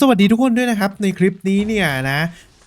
สวัสดีทุกคนด้วยนะครับ ในคลิปนี้เนี่ยนะ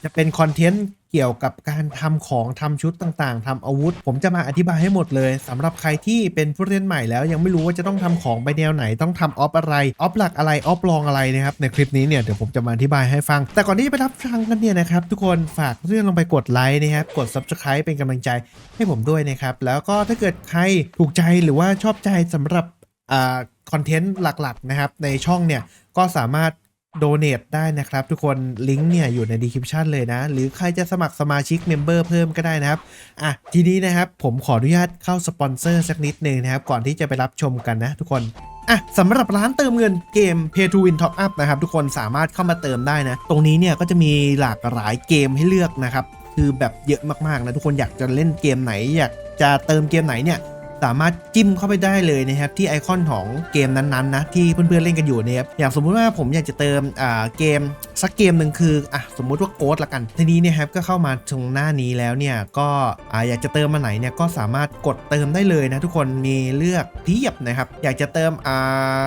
จะเป็นคอนเทนต์เกี่ยวกับการทำของทำชุดต่างๆทำอาวุธ ผมจะมาอธิบายให้หมดเลยสำหรับใครที่เป็นผู้เล่นใหม่แล้ว ยังไม่รู้ว่าจะต้องทำของไปแนวไหนต้องทำออฟอะไรออฟหลักอะไรออฟรองอะไรนะครับในคลิปนี้เนี่ยเดี๋ยวผมจะมาอธิบายให้ฟัง แต่ก่อนที่จะไปรับฟังกันเนี่ยนะครับทุกคนฝากเรื่องลงไปกดไลค์นะครับกด subscribe เป็นกำลังใจให้ผมด้วยนะครับแล้วก็ถ้าเกิดใครถูกใจหรือว่าชอบใจสำหรับอ่าคอนเทนต์หลักๆนะครับในช่องเนี่ยก็สามารถ โดเน a t ได้นะครับ ทุกคนลิงก์เนี่ยอยู่ในดีคริปชันเลยนะ หรือใครจะสมัครสมาชิกเมมเบอร์เพิ่มก็ได้นะครับอะทีนี้นะครับผมขออนุญาตเข้าสปอนเซอร์สักนิดหนึ่งนะครับ ก่อนที่จะไปรับชมกันนะทุกคนอะสำหรับร้านเติมเงินเกม Pay to Win Top Up นะครับ ทุกคนสามารถเข้ามาเติมได้นะ ตรงนี้เนี่ยก็จะมีหลากหลายเกมให้เลือกนะครับ คือแบบเยอะมากๆนะทุกคนอยากจะเล่นเกมไหน อยากจะเติมเกมไหนเนี่ย สามารถจิ้มเข้าไปได้เลยนะครับที่ไอคอนของเกมนั้นๆนะที่เพื่อนๆเล่นกันอยู่นี่ยครับอย่างสมมุติว่าผมอยากจะเติมอ่าเกมสักเกมหนึ่งคืออะสมมุติว่าโกดละกัน ทีนี้เนี่ยครับก็เข้ามาตรงหน้านี้แล้วเนี่ยก็อ่าอยากจะเติมมาไหนเนี่ยก็สามารถกดเติมได้เลยนะทุกคนมีเลือกเพียบนะครับอยากจะเติมอ่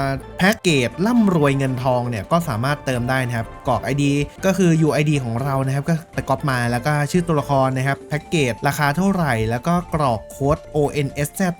าแพ็กเกจร่ำรวยเงินทองเนี่ยก็สามารถเติมได้นะครับกรอก ID ก็คือ UID ของเรานะครับก็ไปก๊อปมาแล้วก็ชื่อตัวละครนะครับแพ็กเกจราคาเท่าไหร่ แล้วก็กรอกโค้ด ONSZ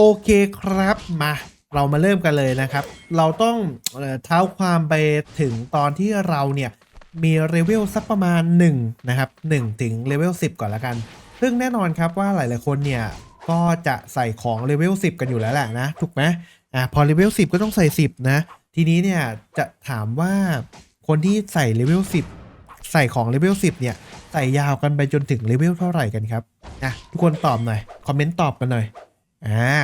โอเคครับมาเรามาเริ่มกันเลยนะครับ เราต้องเท้าความไปถึงตอนที่เราเนี่ยมีเลเวลสักประมาณ 1 นะครับ 1 ถึงเลเวล10 ก่อนละกัน ซึ่งแน่นอนครับว่าหลายๆคนเนี่ย ก็จะใส่ของเลเวล10 กันอยู่แล้วแหละนะ ถูกไหมอ่าพอเลเวล10 ก็ต้องใส่ 10 นะ ทีนี้เนี่ยจะถามว่าคนที่ใส่เลเวล10 ใส่ของเลเวล10 เนี่ย ใส่ยาวกันไปจนถึงเลเวลเท่าไหร่กันครับอะทุกคนตอบหน่อย คอมเมนต์ตอบกันหน่อย อ่า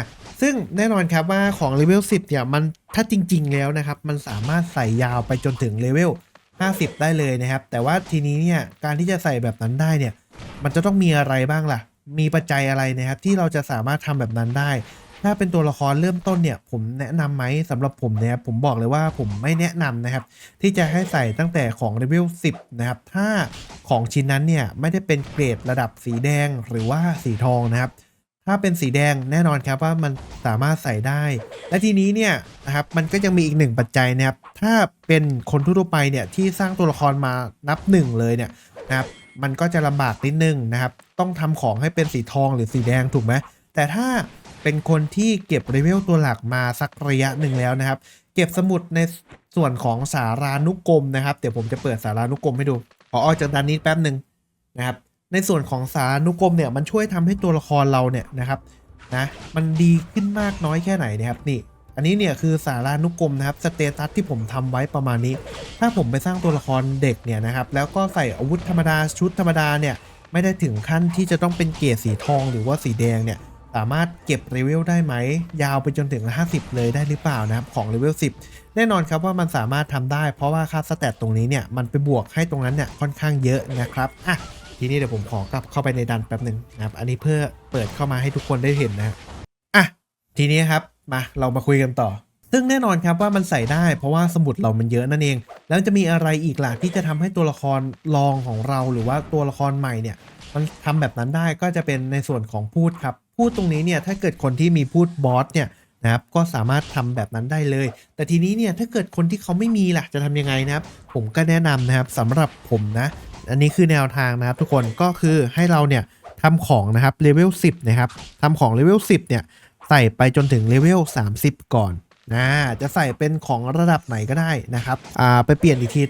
ซึ่งแน่นอนครับว่าของเลเวล10 เนี่ยมันถ้าจริง ๆ แล้วนะครับ มันสามารถใส่ยาวไปจนถึงเลเวล50 ได้เลยนะครับ แต่ว่าทีนี้เนี่ยการที่จะใส่แบบนั้นได้เนี่ย มันจะต้องมีอะไรบ้างล่ะ มีปัจจัยอะไรนะครับ ที่เราจะสามารถทำแบบนั้นได้ ถ้าเป็นตัวละครเริ่มต้นเนี่ย ผมแนะนำไหมสำหรับผมเนี่ยผมบอกเลยว่าผมไม่แนะนำนะครับ ที่จะให้ใส่ตั้งแต่ของเลเวล10 นะครับ ถ้าของชิ้นนั้นเนี่ยไม่ได้เป็นเกรดระดับสีแดงหรือว่าสีทองนะครับ ถ้าเป็นสีแดงแน่นอนครับว่ามันสามารถใส่ได้ และทีนี้เนี่ยนะครับมันก็ยังมีอีกหนึ่งปัจจัยนะครับ ถ้าเป็นคนทั่วไปเนี่ยที่สร้างตัวละครมานับหนึ่งเลยเนี่ยนะครับมันก็จะลำบากนิดนึงนะครับ ต้องทำของให้เป็นสีทองหรือสีแดงถูกไหมแต่ถ้าเป็นคนที่เก็บเลเวลตัวหลักมาสักระยะหนึ่งแล้วนะครับ เก็บสมุดในส่วนของสารานุกรมนะครับ เดี๋ยวผมจะเปิดสารานุกรมให้ดูขอออกจากด้านนี้แป๊บหนึ่งนะครับ ในส่วนของสารนุกรมเนี่ยมันช่วยทำให้ตัวละครเราเนี่ยนะครับนะมันดีขึ้นมากน้อยแค่ไหนนะครับนี่ อันนี้เนี่ยคือสารานุกรมนะครับสเตตัสที่ผมทำไว้ประมาณนี้ ถ้าผมไปสร้างตัวละครเด็กเนี่ยนะครับแล้วก็ใส่อาวุธธรรมดาชุดธรรมดาเนี่ยไม่ได้ถึงขั้นที่จะต้องเป็นเกรดสีทองหรือว่าสีแดงเนี่ยสามารถเก็บเลเวลได้ไหม ยาวไปจนถึง 50 เลยได้หรือเปล่านะครับ ของเลเวล10 แน่นอนครับว่ามันสามารถทำได้เพราะว่าค่าสแตทตรงนี้เนี่ย มันไปบวกให้ตรงนั้นเนี่ย ค่อนข้างเยอะนะครับ อะ ทีนี้เดี๋ยวผมขอกลับเข้าไปในดันแป๊บหนึ่งนะครับ อันนี้เพื่อเปิดเข้ามาให้ทุกคนได้เห็นนะอะทีนี้ครับมาเรามาคุยกันต่อ ซึ่งแน่นอนครับว่ามันใส่ได้เพราะว่าสมุดเรามันเยอะนั่นเอง แล้วจะมีอะไรอีกล่ะที่จะทำให้ตัวละครรองของเราหรือว่าตัวละครใหม่เนี่ย มันทำแบบนั้นได้ก็จะเป็นในส่วนของพูดครับพูดตรงนี้เนี่ยถ้าเกิดคนที่มีพูดบอสเนี่ยนะครับก็สามารถทำแบบนั้นได้เลย แต่ทีนี้เนี่ยถ้าเกิดคนที่เขาไม่มีล่ะจะทำยังไงนะครับ ผมก็แนะนำนะครับสำหรับผมนะ อันนี้คือแนวทางนะครับ ทุกคนก็คือให้เราเนี่ยทำของนะครับเลเวล10 นะครับทำของเลเวล10 เนี่ย ใส่ไปจนถึงเลเวล30 ก่อนนะจะใส่เป็นของระดับไหนก็ได้นะครับอ่าไปเปลี่ยนอีกที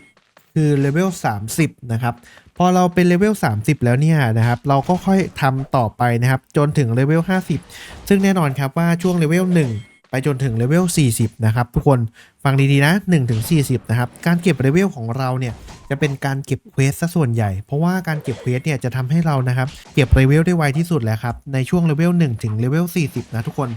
คือเลเวล30 นะครับ พอเราเป็นเลเวล30 แล้วเนี่ยนะครับ เราก็ค่อยทำต่อไปนะครับ จนถึงเลเวล50 ซึ่งแน่นอนครับว่าช่วงเลเวล1 ไปจนถึงเลเวล 40 นะครับ ทุกคนฟังดีๆนะ1ถึง40 นะครับ การเก็บเลเวลของเราเนี่ย จะเป็นการเก็บเควสซะส่วนใหญ่ เพราะว่าการเก็บเควสเนี่ยจะทำให้เรานะครับ เก็บเลเวลได้ไวที่สุดแหล้วครับ ในช่วงเลเวล1ถึงเลเวล 40 นะทุกคน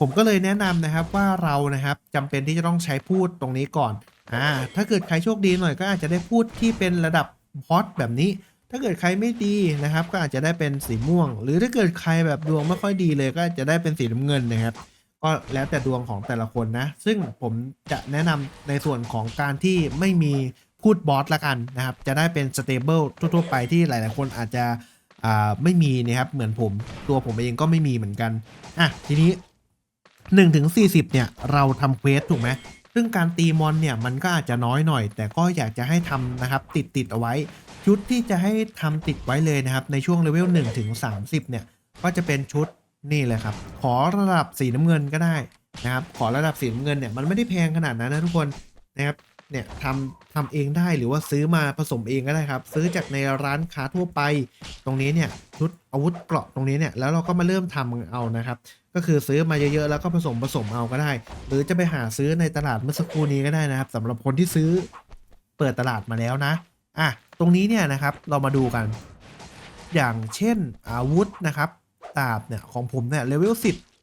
ผมก็เลยแนะนำนะครับว่าเรานะครับจำเป็นที่จะต้องใช้พูดตรงนี้ก่อนอ่าถ้าเกิดใครโชคดีหน่อยก็อาจจะได้พูดที่เป็นระดับบอสแบบนี้ถ้าเกิดใครไม่ดีนะครับ ก็อาจจะได้เป็นสีม่วง หรือถ้าเกิดใครแบบดวงไม่ค่อยดีเลยก็จะได้เป็นสีน้ำเงินนะครับ ก็แล้วแต่ดวงของแต่ละคนนะ ซึ่งผมจะแนะนำในส่วนของการที่ไม่มีพูดบอสละกันนะครับ จะได้เป็นสเตเบิลทั่วๆไปที่หลาย ๆ คนอาจจะไม่มีนะครับ เหมือนผมตัวผมเองก็ไม่มีเหมือนกัน อะ ทีนี้1ถึง40 เนี่ย เราทำเควสถูกไหมซึ่งการตีมอนเนี่ยมันก็อาจจะน้อยหน่อย แต่ก็อยากจะให้ทำนะครับ ติดติดเอาไว้ ชุดที่จะให้ทำติดไว้เลยนะครับ ในช่วงเลเวล1ถึง30 เนี่ย ก็จะเป็นชุด นี่เลยครับ ขอระดับสีน้ำเงินก็ได้นะครับ ขอระดับสีน้ำเงินเนี่ยมันไม่ได้แพงขนาดนั้นนะทุกคนนะครับเนี่ยทำทำเองได้หรือว่าซื้อมาผสมเองก็ได้ครับ ซื้อจากในร้านค้าทั่วไป ตรงนี้เนี่ยชุดอาวุธเกราะตรงนี้เนี่ยแล้วเราก็มาเริ่มทำเอานะครับ ก็คือซื้อมาเยอะๆแล้วก็ผสมผสมเอาก็ได้ หรือจะไปหาซื้อในตลาดเมื่อสักครู่นี้ก็ได้นะครับสำหรับคนที่ซื้อเปิดตลาดมาแล้วนะอะตรงนี้เนี่ยนะครับเรามาดูกัน อย่างเช่นอาวุธนะครับ ดาบเนี่ยของผมเนี่ยเลเวล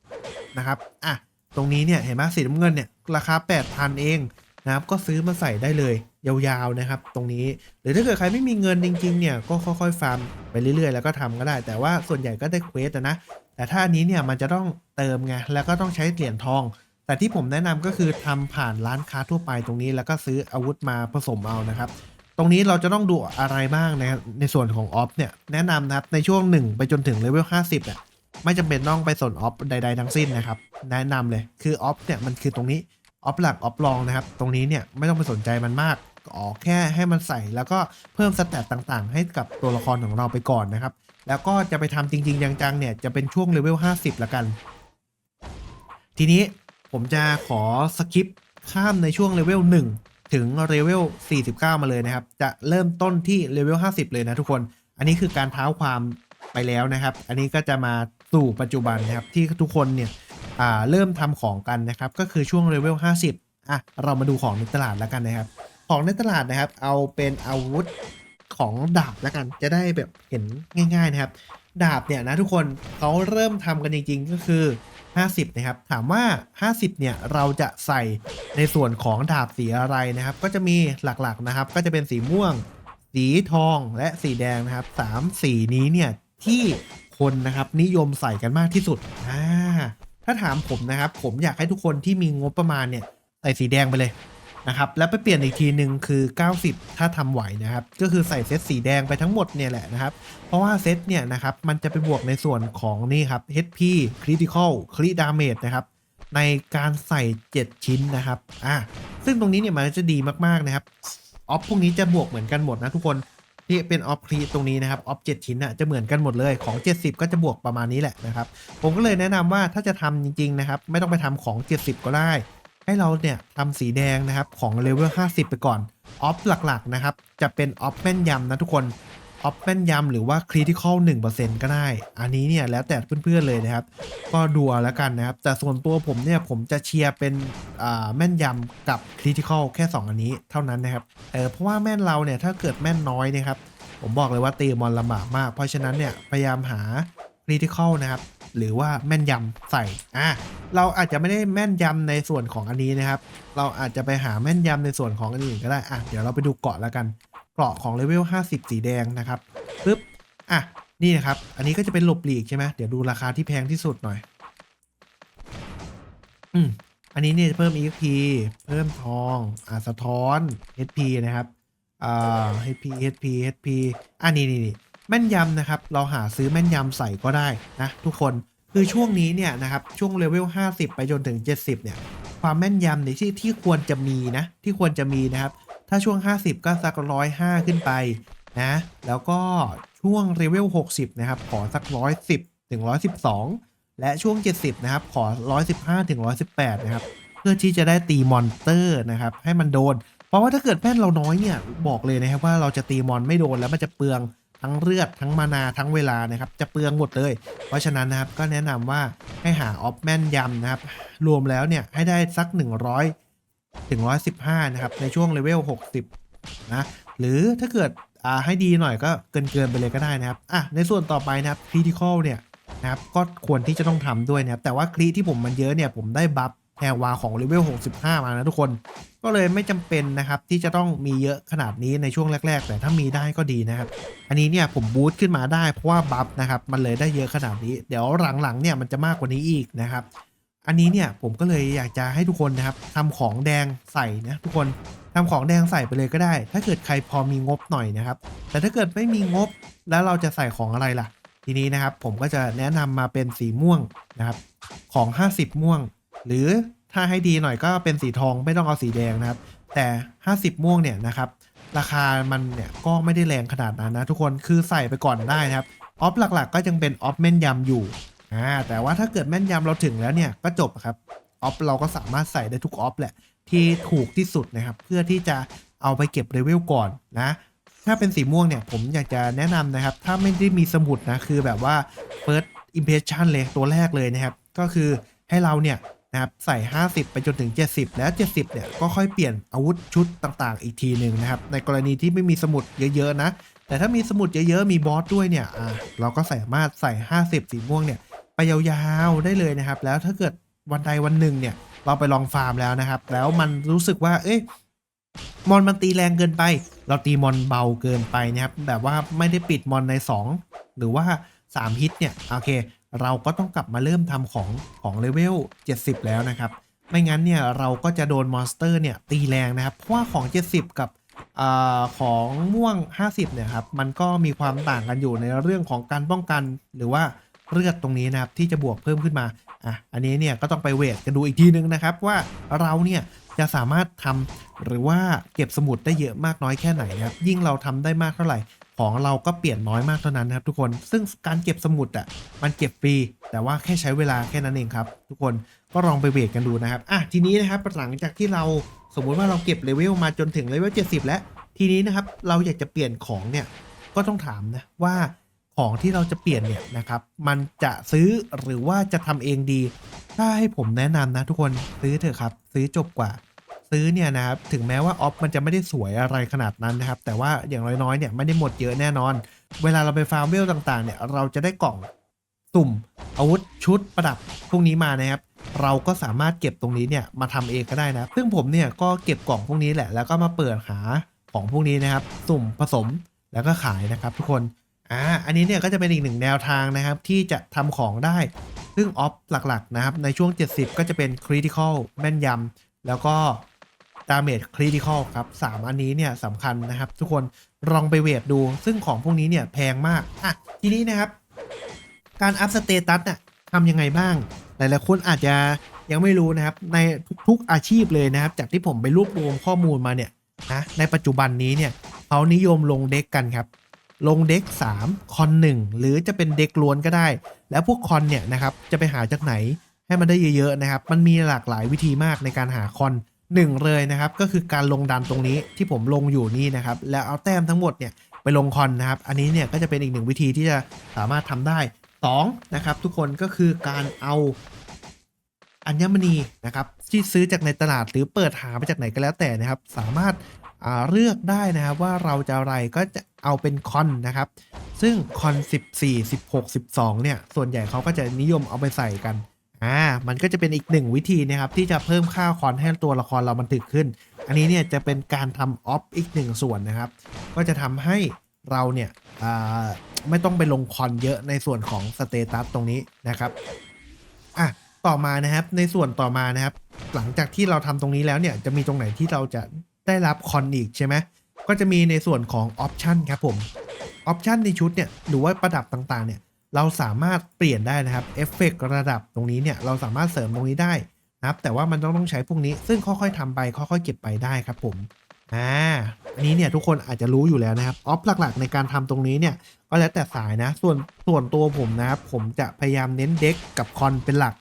10 นะครับ อะ ตรงนี้เนี่ยเห็นไหมสีน้ำเงินเนี่ยราคา 8,000 เองนะครับ ก็ซื้อมาใส่ได้เลยยาวๆนะครับ ตรงนี้ หรือถ้าเกิดใครไม่มีเงินจริงๆเนี่ยก็ค่อยๆฟาร์มไปเรื่อยๆ แล้วก็ทำก็ได้ แต่ว่าส่วนใหญ่ก็ได้เควสนะ แต่ถ้าอันนี้เนี่ยมันจะต้องเติมไงแล้วก็ต้องใช้เหรียญทอง แต่ที่ผมแนะนำก็คือทำผ่านร้านค้าทั่วไปตรงนี้ แล้วก็ซื้ออาวุธมาผสมเอานะครับ ตรงนี้เราจะต้องดูอะไรบ้างนะครับในส่วนของออฟเนี่ยแนะนำนะครับในช่วง 1 ไปจนถึงเลเวล50เนี่ยไม่จำเป็นต้องไปสนออฟใด ๆ ทั้งสิ้นนะครับ แนะนำเลยคือออฟเนี่ยมันคือตรงนี้ออฟหลักออฟรองนะครับ ตรงนี้เนี่ยไม่ต้องไปสนใจมันมากอ๋อแค่ให้มันใส่แล้วก็เพิ่มสแตตต่างๆ ให้กับตัวละครของเราไปก่อนนะครับ แล้วก็จะไปทำจริง ๆ จังๆเนี่ยจะเป็นช่วงเลเวล50 ละกัน ทีนี้ผมจะขอสกิปข้ามในช่วงเลเวล1 ถึงเลเวล 49 มาเลยนะครับ จะเริ่มต้นที่เลเวล 50 เลยนะทุกคน อันนี้คือการเท้าความไปแล้วนะครับ อันนี้ก็จะมาสู่ปัจจุบันนะครับ ที่ทุกคนเนี่ยอ่าเริ่มทำของกันนะครับ ก็คือช่วงเลเวล 50 อะ เรามาดูของในตลาดแล้วกันนะครับ ของในตลาดนะครับ เอาเป็นอาวุธของดาบแล้วกัน จะได้แบบเห็นง่าย ๆนะครับ ดาบเนี่ยนะทุกคนเขาเริ่มทำกันจริง ๆ ก็คือ 50 นะครับ ถามว่า 50 เนี่ย เราจะใส่ในส่วนของดาบสีอะไรนะครับ ก็จะมีหลักๆนะครับ ก็จะเป็นสีม่วง สีทองและสีแดงนะครับสามสีนี้เนี่ย ที่คนนะครับนิยมใส่กันมากที่สุดอ่าถ้าถามผมนะครับ ผมอยากให้ทุกคนที่มีงบประมาณเนี่ย ใส่สีแดงไปเลย นะครับแล้วไปเปลี่ยนอีกทีหนึ่งคือ 90 ถ้าทำไหวนะครับก็คือใส่เซตสีแดงไปทั้งหมดเนี่ยแหละนะครับเพราะว่าเซตเนี่ยนะครับมันจะไปบวกในส่วนของนี่ครับ HP Critical Crit Damage นะครับในการใส่ 7 ชิ้นนะครับอะซึ่งตรงนี้เนี่ยมันจะดีมากๆนะครับออฟพวกนี้จะบวกเหมือนกันหมดนะทุกคนที่เป็นออฟครีตรงนี้นะครับออฟ7ชิ้นน่ะจะเหมือนกันหมดเลยของ 70 ก็จะบวกประมาณนี้แหละนะครับผมก็เลยแนะนำว่าถ้าจะทำจริงๆนะครับไม่ต้องไปทำของ 70 ก็ได้ ให้เราเนี่ยทำสีแดงนะครับของเลเวล 50 ไปก่อน ออฟหลักๆนะครับ จะเป็นออฟแม่นยำนะทุกคน ออฟแม่นยำหรือว่าคริติคอล1%ก็ได้ อันนี้เนี่ยแล้วแต่เพื่อนๆเลยนะครับ ก็ดูเอาแล้วกันนะครับ แต่ส่วนตัวผมเนี่ยผมจะเชียร์เป็นอ่าแม่นยำกับคริติคอลแค่ 2 อันนี้เท่านั้นนะครับเออเพราะว่าแม่นเราเนี่ยถ้าเกิดแม่นน้อยนะครับผมบอกเลยว่าตีมอนลำบากมาก เพราะฉะนั้นเนี่ยพยายามหาคริติคอลนะครับ หรือว่าแม่นยำใส่อะเราอาจจะไม่ได้แม่นยำในส่วนของอันนี้นะครับ เราอาจจะไปหาแม่นยำในส่วนของอันอื่นก็ได้อะเดี๋ยวเราไปดูเกาะแล้วกันเกาะของเลเวล50 สีแดงนะครับปึ๊บอะนี่นะครับ อันนี้ก็จะเป็นหลบหลีกใช่ไหมเดี๋ยวดูราคาที่แพงที่สุดหน่อย อืมอันนี้เนี่ยเพิ่ม EXP เพิ่มทองอ่าสะท้อน HP นะครับอ่า HP HP HP อันนี้นี่นี่ แม่นยำนะครับ เราหาซื้อแม่นยำใส่ก็ได้นะทุกคนคือช่วงนี้เนี่ยนะครับช่วงเลเวล 50 ไปจนถึง 70 เนี่ย ความแม่นยำในที่ที่ควรจะมีนะที่ควรจะมีนะครับ ถ้าช่วง 50 ก็สักร้อยห้าขึ้นไปนะแล้วก็ช่วงเลเวล 60 นะครับ ขอสักร้อยสิบถึงร้อยสิบสองและช่วง 70 นะครับ ขอ 115ถึง118 นะครับ เพื่อที่จะได้ตีมอนเตอร์นะครับ ให้มันโดน เพราะว่าถ้าเกิดแม่นเราน้อยเนี่ย บอกเลยนะครับว่าเราจะตีมอนไม่โดนแล้วมันจะเปลือง ทั้งเลือดทั้งมานาทั้งเวลานะครับจะเปลืองหมดเลย เพราะฉะนั้นนะครับก็แนะนำว่าให้หาออฟแม่นยำนะครับ รวมแล้วเนี่ยให้ได้สัก 100ถึง115 นะครับ ในช่วงเลเวล 60 นะ หรือถ้าเกิดอ่าให้ดีหน่อยก็เกินเกินไปเลยก็ได้นะครับอะในส่วนต่อไปนะครับ critical เนี่ยนะครับก็ควรที่จะต้องทำด้วยนะครับแต่ว่าครีที่ผมมันเยอะเนี่ยผมได้บัฟ รวาของเลเวล 65 มานะทุกคน ก็เลยไม่จำเป็นนะครับที่จะต้องมีเยอะขนาดนี้ในช่วงแรก ๆ แต่ถ้ามีได้ก็ดีนะครับ อันนี้เนี่ยผมบูตขึ้นมาได้เพราะว่าบัฟนะครับมันเลยได้เยอะขนาดนี้ เดี๋ยวหลังๆเนี่ยมันจะมากกว่านี้อีกนะครับอันนี้เนี่ยผมก็เลยอยากจะให้ทุกคนนะครับทำของแดงใส่นะทุกคนทำของแดงใส่ไปเลยก็ได้ ถ้าเกิดใครพอมีงบหน่อยนะครับ แต่ถ้าเกิดไม่มีงบแล้วเราจะใส่ของอะไรล่ะ ทีนี้นะครับผมก็จะแนะนำมาเป็นสีม่วงนะครับของ 50 ม่วง หรือถ้าให้ดีหน่อยก็เป็นสีทองไม่ต้องเอาสีแดงนะครับ แต่ 50 ม่วงเนี่ยนะครับ ราคามันเนี่ยก็ไม่ได้แรงขนาดนั้นนะทุกคนคือใส่ไปก่อนได้นะครับออฟหลักๆ ก็ยังเป็นออฟแม่นยำอยู่อ่าแต่ว่าถ้าเกิดแม่นยำเราถึงแล้วเนี่ยก็จบครับออฟเราก็สามารถใส่ได้ทุกออฟแหละที่ถูกที่สุดนะครับ เพื่อที่จะเอาไปเก็บเลเวลก่อนนะถ้าเป็นสีม่วงเนี่ยผมอยากจะแนะนำนะครับ ถ้าไม่ได้มีสมุดนะ คือแบบว่า first impression เลยตัวแรกเลยนะครับ ก็คือให้เราเนี่ย นะครับใส่ 50 ไปจนถึง 70 แล้ว 70 เนี่ยก็ค่อยเปลี่ยนอาวุธชุดต่างๆ อีกทีหนึ่งนะครับ ในกรณีที่ไม่มีสมุดเยอะๆนะ แต่ถ้ามีสมุดเยอะๆ มีบอสด้วยเนี่ยอ่าเราก็สามารถใส่ 50 สีม่วงเนี่ยไปยาวๆได้เลยนะครับ แล้วถ้าเกิดวันใดวันหนึ่งเนี่ยเราไปลองฟาร์มแล้วนะครับ แล้วมันรู้สึกว่า เอ้ยมอนมันตีแรงเกินไป เราตีมอนเบาเกินไปนะครับ แบบว่าไม่ได้ปิดมอนใน 2 หรือว่า 3 ฮิตเนี่ย โอเค เราก็ต้องกลับมาเริ่มทำของของเลเวล 70 แล้วนะครับ ไม่งั้นเนี่ยเราก็จะโดนมอนสเตอร์เนี่ยตีแรงนะครับ เพราะว่าของ 70 กับอาของม่วง 50 เนี่ยครับ มันก็มีความต่างกันอยู่ในเรื่องของการป้องกันหรือว่าเลือดตรงนี้นะครับที่จะบวกเพิ่มขึ้นมา อะ อันนี้เนี่ยก็ต้องไปเวทกันดูอีกทีนึงนะครับว่าเราเนี่ยจะสามารถทำหรือว่าเก็บสมุดได้เยอะมากน้อยแค่ไหนนะครับยิ่งเราทำได้มากเท่าไหร่ ของเราก็เปลี่ยนน้อยมากเท่านั้นนะครับทุกคน ซึ่งการเก็บสมุดอะมันเก็บฟรีแต่ว่าแค่ใช้เวลาแค่นั้นเองครับ ทุกคนก็ลองไปเวทกันดูนะครับอะทีนี้นะครับหลังจากที่เราสมมุติว่าเราเก็บเลเวลมาจนถึงเลเวล70 แล้ว ทีนี้นะครับเราอยากจะเปลี่ยนของเนี่ยก็ต้องถามนะว่าของที่เราจะเปลี่ยนเนี่ยนะครับ มันจะซื้อหรือว่าจะทำเองดี ถ้าให้ผมแนะนำนะทุกคนซื้อเถอะครับ ซื้อจบกว่า ซื้อเนี่ยนะครับถึงแม้ว่าออฟมันจะไม่ได้สวยอะไรขนาดนั้นนะครับแต่ว่าอย่างน้อยๆเนี่ยไม่ได้หมดเยอะแน่นอน เวลาเราไปฟาร์มเวลต่างๆเนี่ยเราจะได้กล่องสุ่มอาวุธชุดประดับพวกนี้มานะครับเราก็สามารถเก็บตรงนี้เนี่ยมาทำเองก็ได้นะซึ่งผมเนี่ยก็เก็บกล่องพวกนี้แหละ แล้วก็มาเปิดหาของพวกนี้นะครับ สุ่มผสมแล้วก็ขายนะครับ ทุกคนอ่าอันนี้เนี่ยก็จะเป็นอีกหนึ่งแนวทางนะครับ ที่จะทำของได้ ซึ่งออฟหลักๆนะครับในช่วง 70 ก็จะเป็น critical แม่นยำแล้วก็ damage critical ครับ3อันนี้เนี่ยสำคัญนะครับ ทุกคนลองไปเวทดู ซึ่งของพวกนี้เนี่ยแพงมากอะทีนี้นะครับ การอัพสเตตัสน่ะทำยังไงบ้าง หลายๆคนอาจจะยังไม่รู้นะครับ ในทุกๆอาชีพเลยนะครับ จากที่ผมไปรวบรวมข้อมูลมาเนี่ยนะในปัจจุบันนี้เนี่ยเขานิยมลงเด็กกันครับ ลงเด็ก 3 คอน 1 หรือจะเป็นเด็กล้วนก็ได้ แล้วพวกคอนเนี่ยนะครับจะไปหาจากไหนให้มันได้เยอะๆนะครับ มันมีหลากหลายวิธีมากในการหาคอน หนึ่งเลยนะครับก็คือการลงดันตรงนี้ที่ผมลงอยู่นี่นะครับแล้วเอาแต้มทั้งหมดเนี่ยไปลงคอนนะครับอันนี้เนี่ยก็จะเป็นอีกหนึ่งวิธีที่จะสามารถทำได้สองนะครับทุกคนก็คือการเอาอัญมณีนะครับที่ซื้อจากในตลาดหรือเปิดหามาจากไหนก็แล้วแต่นะครับ สามารถาเลือกได้นะครับว่าเราจะอะไรก็จะเอาเป็นคอนนะครับ ซึ่งคอน 14 16 12 เนี่ย ส่วนใหญ่เขาก็จะนิยมเอาไปใส่กัน อ่ามันก็จะเป็นอีกหนึ่งวิธีนะครับที่จะเพิ่มค่าคอนให้ตัวละครเรามันถึกขึ้น อันนี้เนี่ยจะเป็นการทำออฟอีกหนึ่งส่วนนะครับ ก็จะทำให้เราเนี่ยไม่ต้องไปลงคอนเยอะในส่วนของสเตตัสตรงนี้นะครับอะต่อมานะครับในส่วนต่อมานะครับ หลังจากที่เราทำตรงนี้แล้วเนี่ยจะมีตรงไหนที่เราจะได้รับคอนอีกใช่ไหมก็จะมีในส่วนของออปชันครับผมออปชันในชุดเนี่ยหรือว่าประดับต่างๆเนี่ย เราสามารถเปลี่ยนได้นะครับเอฟเฟกระดับตรงนี้เนี่ยเราสามารถเสริมตรงนี้ได้นะครับ แต่ว่ามันต้องต้องใช้พวกนี้ ซึ่งค่อยๆทำไปค่อยๆเก็บไปได้ครับผมอ่าอันนี้เนี่ยทุกคนอาจจะรู้อยู่แล้วนะครับออฟหลักๆ ในการทำตรงนี้เนี่ยก็แล้วแต่สายนะ ส่วนส่วนตัวผมนะครับ ผมจะพยายามเน้นเด็กกับคอนเป็นหลัก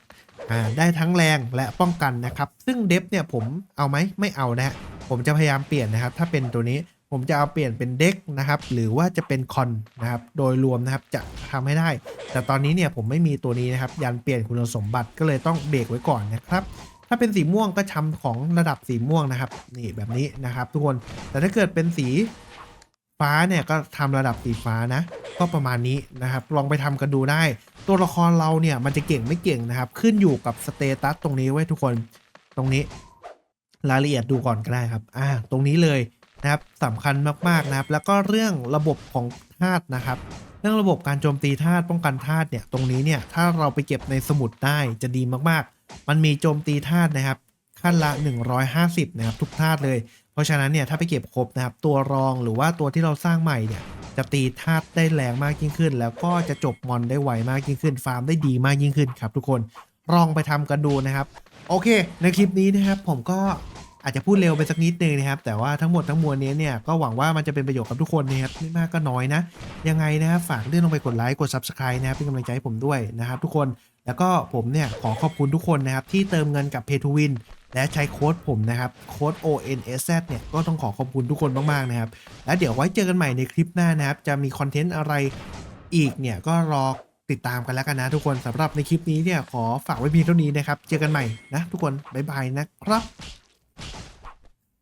อ่าได้ทั้งแรงและป้องกันนะครับ ซึ่งเดฟเนี่ยผมเอาไหมไม่เอานะฮะผมจะพยายามเปลี่ยนนะครับ ถ้าเป็นตัวนี้ ผมจะเอาเปลี่ยนเป็นเด็กนะครับ หรือว่าจะเป็นคอนนะครับ โดยรวมนะครับจะทำให้ได้ แต่ตอนนี้เนี่ยผมไม่มีตัวนี้นะครับ ยันเปลี่ยนคุณสมบัติก็เลยต้องเบรกไว้ก่อนนะครับ ถ้าเป็นสีม่วงก็ทำของระดับสีม่วงนะครับ นี่แบบนี้นะครับ ทุกคน แต่ถ้าเกิดเป็นสีฟ้าเนี่ยก็ทำระดับสีฟ้านะ ก็ประมาณนี้นะครับ ลองไปทำกันดูได้ ตัวละครเราเนี่ยมันจะเก่งไม่เก่งนะครับ ขึ้นอยู่กับสเตตัสตรงนี้ไว้ทุกคน ตรงนี้ รายละเอียดดูก่อนก็ได้ครับ อ่า ตรงนี้เลย นะครับสำคัญมากๆนะครับ แล้วก็เรื่องระบบของธาตุนะครับ เรื่องระบบการโจมตีธาตุป้องกันธาตุเนี่ยตรงนี้เนี่ยถ้าเราไปเก็บในสมุดได้จะดีมากๆ มันมีโจมตีธาตุนะครับขั้นละ 150 นะครับ ทุกธาตุเลย เพราะฉะนั้นเนี่ยถ้าไปเก็บครบนะครับ ตัวรองหรือว่าตัวที่เราสร้างใหม่เนี่ยจะตีธาตุได้แรงมากยิ่งขึ้น แล้วก็จะจบมอนได้ไวมากยิ่งขึ้น ฟาร์มได้ดีมากยิ่งขึ้นครับทุกคนลองไปทำกันดูนะครับ โอเค ในคลิปนี้นะครับผมก็ อาจจะพูดเร็วไปสักนิดนึงนะครับ แต่ว่าทั้งหมดทั้งมวลนี้เนี่ยก็หวังว่ามันจะเป็นประโยชน์กับทุกคนนะครับไม่มากก็น้อยนะ ยังไงนะครับฝากเลื่อนลงไปกดไลค์กด Subscribe นะครับเป็นกำลังใจให้ผมด้วยนะครับ ทุกคนแล้วก็ผมเนี่ยขอขอบคุณทุกคนนะครับที่เติมเงินกับ Pay to Win และใช้โค้ดผมนะครับโค้ด ONSZ เนี่ยก็ต้องขอขอบคุณทุกคนมากๆนะครับ แล้วเดี๋ยวไว้เจอกันใหม่ในคลิปหน้านะครับ จะมีคอนเทนต์อะไรอีกเนี่ยก็รอติดตามกันแล้วกันนะทุกคนสำหรับในคลิปนี้เนี่ยขอฝากไว้เพียงเท่านี้นะครับ เจอกันใหม่นะทุกคน บ๊ายบายนะครับ Thank you.